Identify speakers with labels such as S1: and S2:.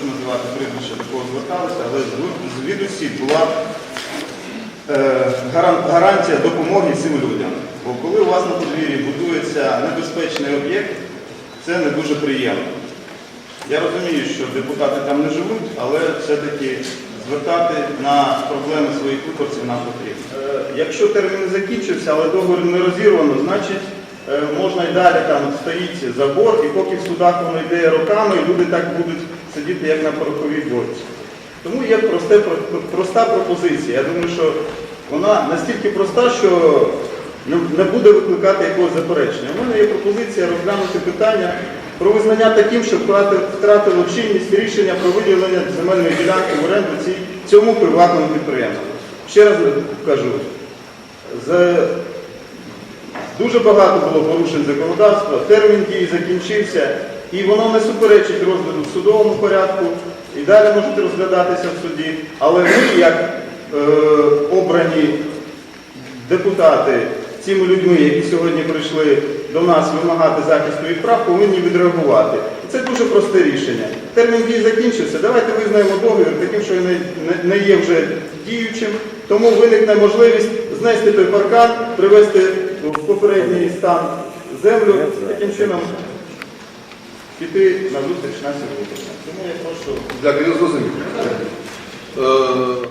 S1: хочу називати прізвище, до кого зверталися, але звідусі була е, гарантія допомоги цим людям. Бо коли у вас на подвір'ї будується небезпечний об'єкт, це не дуже приємно. Я розумію, що депутати там не живуть, але все-таки звертати на проблеми своїх виборців нам потрібно. Е, Якщо термін закінчився, але договір не розірвано, значить е, можна і далі там стоїть забор, і поки в судах воно йде роками, люди так будуть сидіти, як на пороховій борці. Тому є просте, проста пропозиція. Я думаю, що вона настільки проста, що не буде викликати якогось заперечення. У мене є пропозиція розглянути питання про визнання таким, що втратило чинність рішення про виділення земельної ділянки в оренду цьому приватному підприємству. Ще раз кажу, дуже багато було порушень законодавства, термін дії закінчився, і воно не суперечить розгляду в судовому порядку, і далі можете розглядатися в суді. Але ми, як е, обрані депутати цими людьми, які сьогодні прийшли до нас вимагати захисту їх прав, повинні відреагувати. Це дуже просте рішення. Термін дії закінчився. Давайте визнаємо договір таким, що не, не- не є вже діючим. Тому виникне можливість знести той паркан, привести в попередній стан землю, таким чином піти на зустріч на сьогодні. Тому я прошу.
S2: Дякую, я зрозумів. Е,